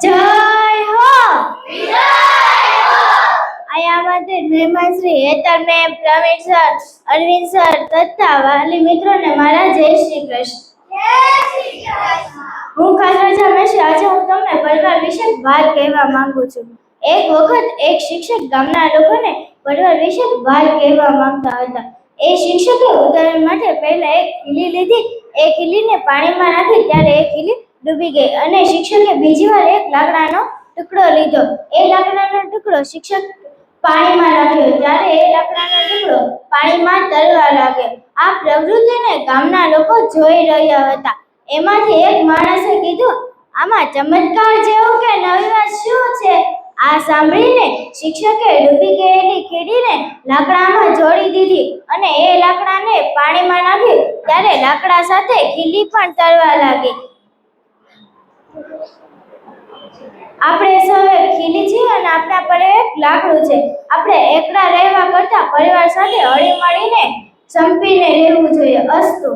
જય હો! અહીંયા માટે મહેમાન Shri હેતર ma'am Pravin sir Arvind sir તથા વાલી મિત્રોને મારા જય શ્રી કૃષ્ણ. હું ખાસરાજા મેશી આજે હું તમને પરિવાર વિશે વાત કહેવા માંગુ છું. એક વખત એક શિક્ષક ગામના લોકોને પરિવાર વિશે વાત કહેવા માંગતા હતા. એ શિક્ષકે ઉદાહરણ માટે પહેલા એક ખીલી લીધી. એ ખીલીને પાણીમાં નાખી ત્યારે એ ખીલી ડૂબી ગઈ અને શિક્ષકે બીજી વાર એક લાકડાનો ટુકડો લીધો. એ લાકડાનો ટુકડો શિક્ષક પાણીમાં નાખ્યો ત્યારે એ લાકડાનો ટુકડો પાણીમાં તરવા લાગ્યો. આ પ્રવૃત્તિને ગામના લોકો જોઈ રહ્યા હતા. એમાંથી એક માણસે કીધું, આમાં ચમત્કાર જેવું કે નવી વાત શું છે? આ સાંભળીને શિક્ષકે ડૂબી ગયેલી કીડીને લાકડામાં જોડી દીધી અને એ લાકડાને પાણીમાં નાખ્યું. ત્યારે લાકડા સાથે ખીલી પણ તરવા લાગી. આપણે સૌએ ખીલી છીએ અને આપણા પર એક લાકડું છે. આપણે એકલા રહેવા કરતા પરિવાર સાથે હળી મળીને સંપીને રહેવું જોઈએ. અસ્તુ.